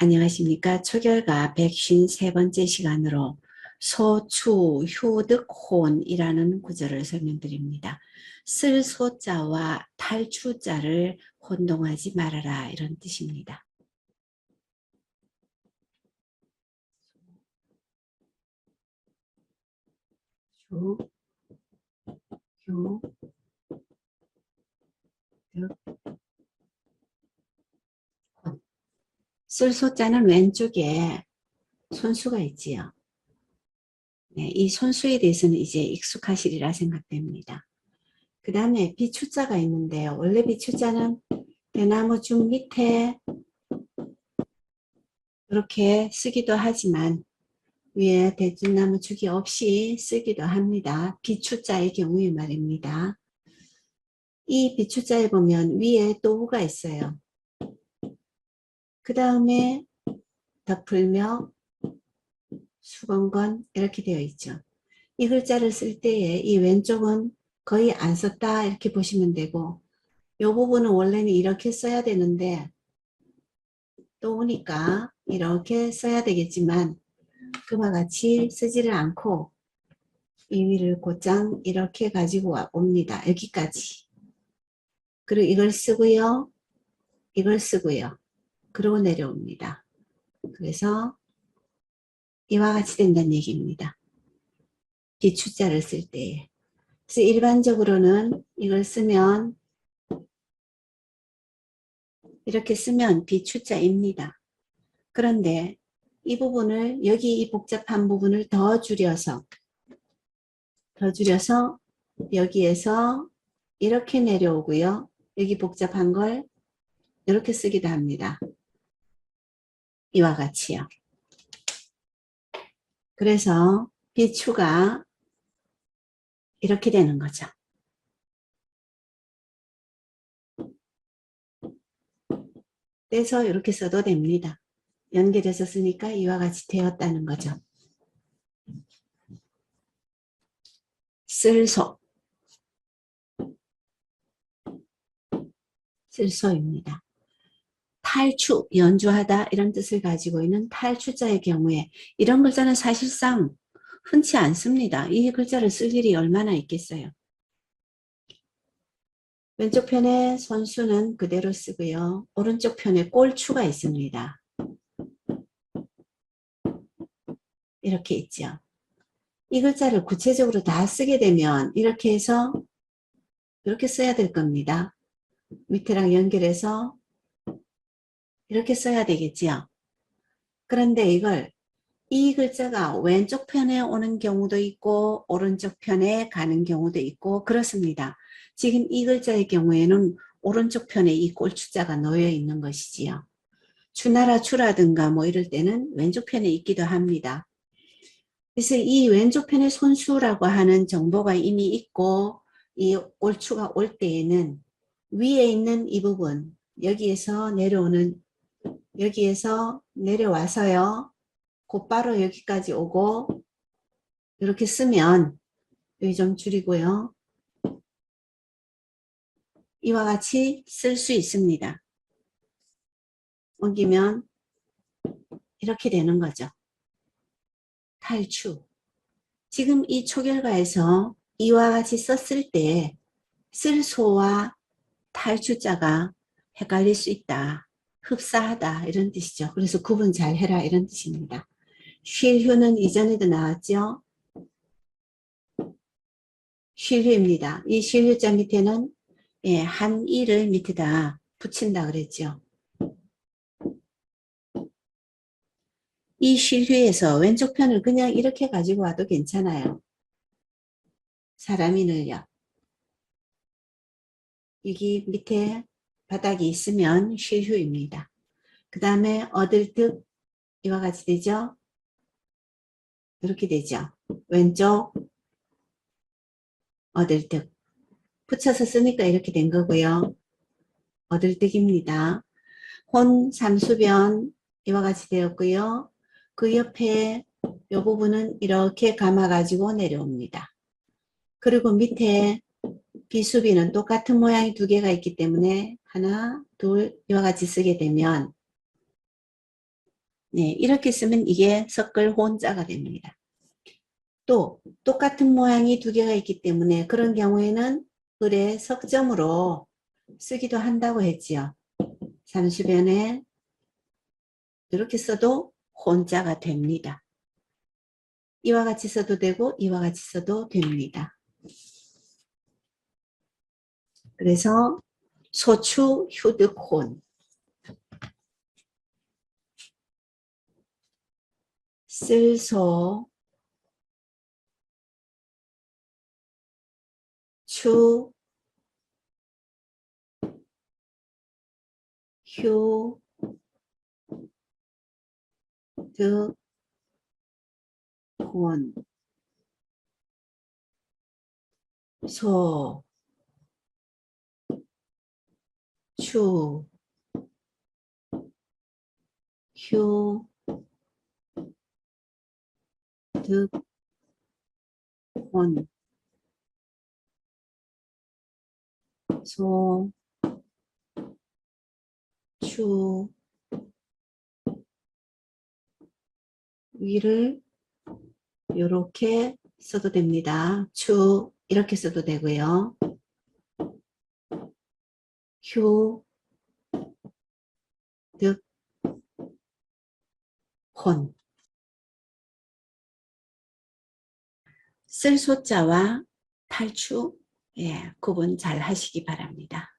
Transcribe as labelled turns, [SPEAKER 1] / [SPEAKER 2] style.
[SPEAKER 1] 안녕하십니까. 초결과 153번째 시간으로 소 추, 휴 득, 혼이라는 구절을 설명드립니다. 쓸 소자와 탈추자를 혼동하지 말아라 이런 뜻입니다. 휴, 휴, 득, 혼. 쓸 소자는 왼쪽에 손수가 있지요. 네, 이 손수에 대해서는 이제 익숙하시리라 생각됩니다. 그 다음에 비추자가 있는데요. 원래 비추자는 대나무 중 밑에 이렇게 쓰기도 하지만 위에 대추나무 죽이 없이 쓰기도 합니다. 비추자의 경우에 말입니다. 이 비추자에 보면 위에 또우가 있어요. 그 다음에 덮을며 수건건 이렇게 되어 있죠. 이 글자를 쓸 때에 이 왼쪽은 거의 안 썼다 이렇게 보시면 되고 이 부분은 원래는 이렇게 써야 되는데 또 오니까 이렇게 써야 되겠지만 그와 같이 쓰지를 않고 이 위를 곧장 이렇게 가지고 와 옵니다. 여기까지. 그리고 이걸 쓰고요. 이걸 쓰고요. 그러고 내려옵니다. 그래서 이와 같이 된다는 얘기입니다. 비추자를 쓸 때. 그래서 일반적으로는 이걸 쓰면 이렇게 쓰면 비추자입니다. 그런데 이 부분을 여기 이 복잡한 부분을 더 줄여서 더 줄여서 여기에서 이렇게 내려오고요. 여기 복잡한 걸 이렇게 쓰기도 합니다. 이와 같이요. 그래서 비추가 이렇게 되는 거죠. 떼서 이렇게 써도 됩니다. 연결해서 쓰니까 이와 같이 되었다는 거죠. 쓸소 쓸소입니다. 탈추, 연주하다 이런 뜻을 가지고 있는 탈추자의 경우에 이런 글자는 사실상 흔치 않습니다. 이 글자를 쓸 일이 얼마나 있겠어요. 왼쪽 편에 손수는 그대로 쓰고요. 오른쪽 편에 꼴추가 있습니다. 이렇게 있죠. 이 글자를 구체적으로 다 쓰게 되면 이렇게 해서 이렇게 써야 될 겁니다. 밑에랑 연결해서 이렇게 써야 되겠지요. 그런데 이걸 이 글자가 왼쪽 편에 오는 경우도 있고 오른쪽 편에 가는 경우도 있고 그렇습니다. 지금 이 글자의 경우에는 오른쪽 편에 이 꼴추자가 놓여 있는 것이지요. 추나라 추라든가 뭐 이럴 때는 왼쪽 편에 있기도 합니다. 그래서 이 왼쪽 편에 손수라고 하는 정보가 이미 있고 이 꼴추가 올 때에는 위에 있는 이 부분 여기에서 내려오는 여기에서 내려와서요. 곧바로 여기까지 오고 이렇게 쓰면 여기 좀 줄이고요. 이와 같이 쓸 수 있습니다. 옮기면 이렇게 되는 거죠. 탈추. 지금 이 초결가에서 이와 같이 썼을 때 쓸소와 탈추자가 헷갈릴 수 있다. 흡사하다 이런 뜻이죠. 그래서 구분 잘 해라 이런 뜻입니다. 쉴휴는 이전에도 나왔죠. 쉴휴입니다. 이 쉴휴자 밑에는 예, 한 이를 밑에다 붙인다 그랬죠. 이 쉴휴에서 왼쪽 편을 그냥 이렇게 가지고 와도 괜찮아요. 사람이 늘려. 여기 밑에 바닥이 있으면 쉴휴입니다. 그 다음에 얻을 득 이와 같이 되죠. 이렇게 되죠. 왼쪽 얻을 득 붙여서 쓰니까 이렇게 된 거고요. 얻을 득입니다. 혼 삼수변 이와 같이 되었고요. 그 옆에 이 부분은 이렇게 감아 가지고 내려옵니다. 그리고 밑에 비수비는 똑같은 모양이 두 개가 있기 때문에 하나, 둘 이와 같이 쓰게 되면 네, 이렇게 쓰면 이게 섞을 혼자가 됩니다. 또 똑같은 모양이 두 개가 있기 때문에 그런 경우에는 을의 석점으로 쓰기도 한다고 했지요. 30연에 이렇게 써도 혼자가 됩니다. 이와 같이 써도 되고 이와 같이 써도 됩니다. 그래서 소추 휴득혼 쓸소 추 휴, 득, 혼, 소, 추, 휴, 득, 혼, 소, 추, 위를 이렇게 써도 됩니다. 추 이렇게 써도 되고요. 휴, 득, 혼. 쓸 소자와 탈추 예, 구분 잘 하시기 바랍니다.